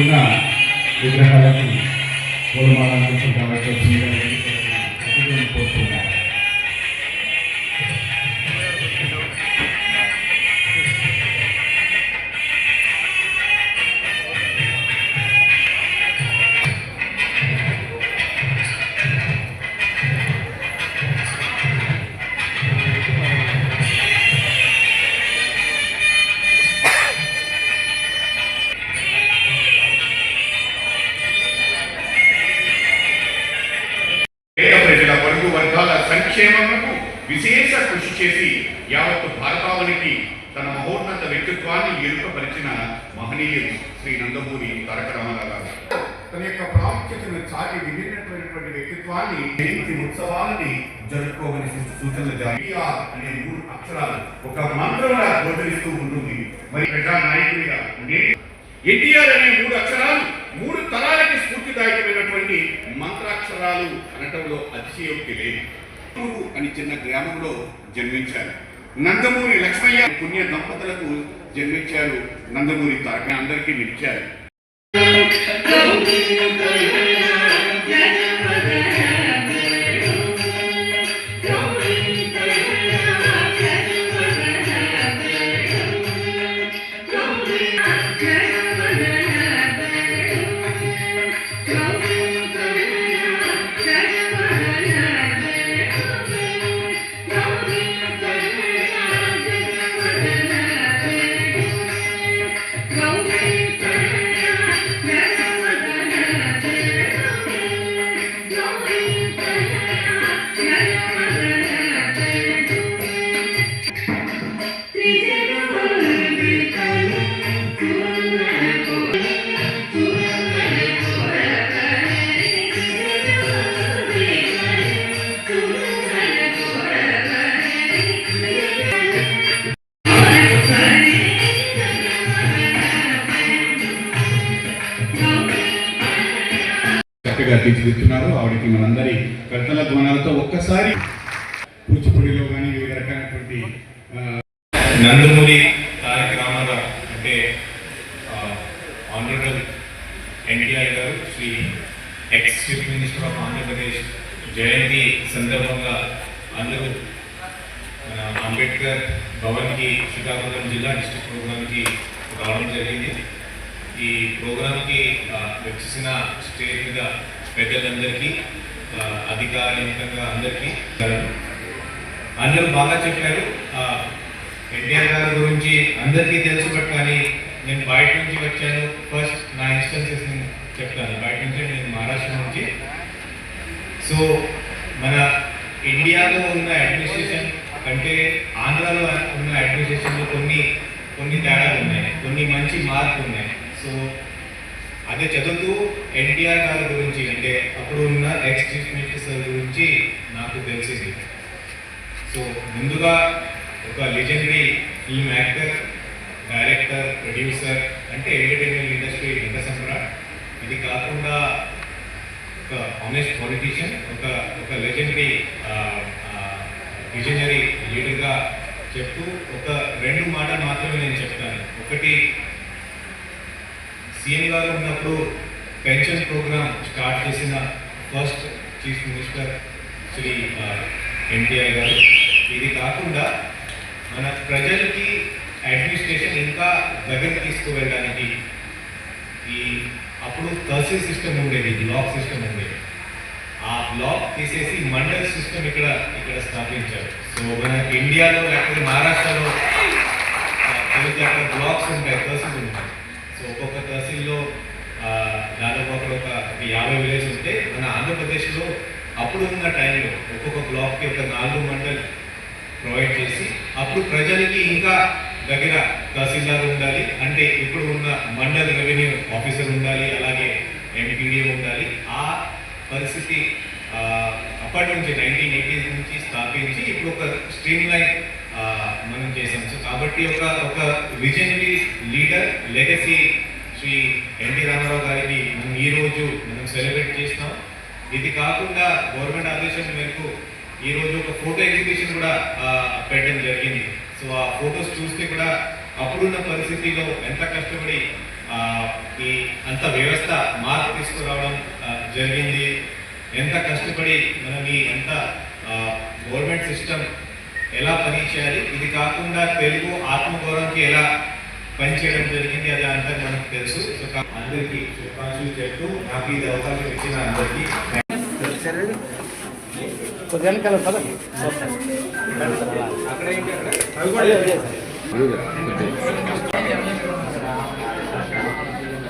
ఉన్న విగ్రహాలకు పూలమాలను కాబట్టి వర్గు వర్గాల సంక్షేమముకు విశేష కృషి చేసి యావత్ భారతావనికి తన మహోన్నత వ్యక్తిత్వాన్ని ఎరుకపరిచిన మహనీయులు శ్రీ నందమూరి తారక రామారావు గారు. తన యొక్క ప్రాముఖ్యతను చాటి విభిన్నటువంటి వ్యక్తిత్వాన్ని జయంతి ఉత్సవాలని జరుపుకోమని సూచనలు జారీ అనే మూడు అక్షరాలు ఒక మంత్రంగా గోచరిస్తూ ఉంటుంది. మరి ప్రజానాయకుడిగా ఎన్టీఆర్ అనే మూడు అక్షరాలు మూడు తరాలకి స్ఫూర్తిదాయకమైనటువంటి సంవత్సరాలు అనటంలో అతిశయోక్తి లేదు. అని చిన్న గ్రామంలో జన్మించారు. నందమూరి లక్ష్మయ్య పుణ్య దంపతులకు జన్మించారు నందమూరి తారక. అందరికీ నిలిచారు చక్కగా తీర్చిదిద్దుతున్నారు. ఆవిడకి మనందరి పెద్దల ధ్వనాలతో ఒక్కసారి కూచిపూడిలో కానీ వివిధ రకాలైనటువంటి నందమూరి తారక రామారావు అంటే ఆనరబుల్ ఎన్టీఆర్ గారు Shri ex chief minister of Andhra Pradesh జయంతి సందర్భంగా అందరూ మన అంబేద్కర్ భవన్కి శ్రీకాకుళం జిల్లా డిస్ట్రిక్ట్ ప్రోగ్రామ్కి రావడం జరిగింది. ఈ ప్రోగ్రామ్కి వచ్చేసిన స్టేట్గా మీద పెద్దలందరికీ అధికారికంగా అందరికీ అందరూ బాగా చెప్పారు. ఎన్టీఆర్ గారి గురించి అందరికీ తెలుసు బట్ కానీ నేను బయట నుంచి వచ్చాను. ఫస్ట్ నా ఇన్స్టెన్సెస్ నేను చెప్తాను. బయట నుంచి నేను మహారాష్ట్ర నుంచి. సో మన ఇండియాలో ఉన్న అడ్మినిస్ట్రేషన్ కంటే ఆంధ్రాలో ఉన్న అడ్మినిస్ట్రేషన్లో కొన్ని కొన్ని తేడాలు ఉన్నాయి. కొన్ని మంచి మార్పు ఉన్నాయి. సో అదే చదువుతూ ఎన్టీఆర్ గారి గురించి అంటే అప్పుడు ఉన్న ఎక్స్ చీఫ్ మినిస్టర్ గురించి నాకు తెలిసింది. సో ముందుగా ఒక legendary film actor director producer అంటే ఎంటర్టైన్మెంట్ ఇండస్ట్రీ ఎంత సమ్రాట్ ఇది కాకుండా ఒక ఆనెస్ట్ పొలిటీషియన్ ఒక ఒక లెజెండరీ విజనరీ లీడర్గా చెప్తూ ఒక రెండు మాటలు మాత్రమే నేను చెప్తాను. ఒకటి సీఎం గారు ఉన్నప్పుడు పెన్షన్ ప్రోగ్రామ్ స్టార్ట్ చేసిన first chief minister Shri NTR గారు. ఇది కాకుండా మన ప్రజలకి అడ్మినిస్ట్రేషన్ ఇంకా దగ్గర తీసుకువెళ్ళడానికి ఈ అప్పుడు తహసీల్ సిస్టమ్ ఉండేది బ్లాక్ సిస్టమ్ ఉండేది. ఆ బ్లాక్ తీసేసి మండల్ సిస్టమ్ ఇక్కడ ఇక్కడ స్థాపించారు. సో మన ఇండియాలో లేకపోతే మహారాష్ట్రలో నాలుగు మండలి ప్రొవైడ్ చేసి అప్పుడు ప్రజలకి ఇంకా దగ్గర తహసీల్దార్ ఉండాలి అంటే ఇప్పుడు ఉన్న మండల్ రెవెన్యూ ఆఫీసర్ ఉండాలి అలాగే ఎంపీడీ ఉండాలి. ఆ పరిస్థితి అప్పటి నుంచి నైన్టీన్ ఎయిటీస్ నుంచి స్థాపించి ఇప్పుడు ఒక స్ట్రీమ్ లైన్ మనం చేసాం. సో కాబట్టి ఒక ఒక visionary leader legacy Shri NT Rama Rao గారిని మనం ఈ రోజు మనం సెలబ్రేట్ చేస్తాం. ఇది కాకుండా గవర్నమెంట్ ఆదేశం మేరకు ఈ రోజు ఒక ఫోటో ఎగ్జిబిషన్ కూడా పెట్టడం జరిగింది. సో ఆ ఫొటోస్ చూస్తే కూడా అప్పుడున్న పరిస్థితిలో ఎంత కష్టపడి ఈ అంత వ్యవస్థ మార్పు తీసుకురావడం జరిగింది ఎంత కష్టపడి మనం ఈ ఎంత గవర్నమెంట్ సిస్టమ్ ఎలా పనిచేయాలి ఇది కాకుండా తెలుగు ఆత్మగౌరవంకి ఎలా పనిచేయడం జరిగింది అది అంతా మనకు తెలుసు. సో అందరికీ శుభాకాంక్షలు చెప్తూ నాకు ఇది అవకాశం ఇచ్చిన అందరికీ కొద్దిగా వెనకాల పదండి. చూస్తాను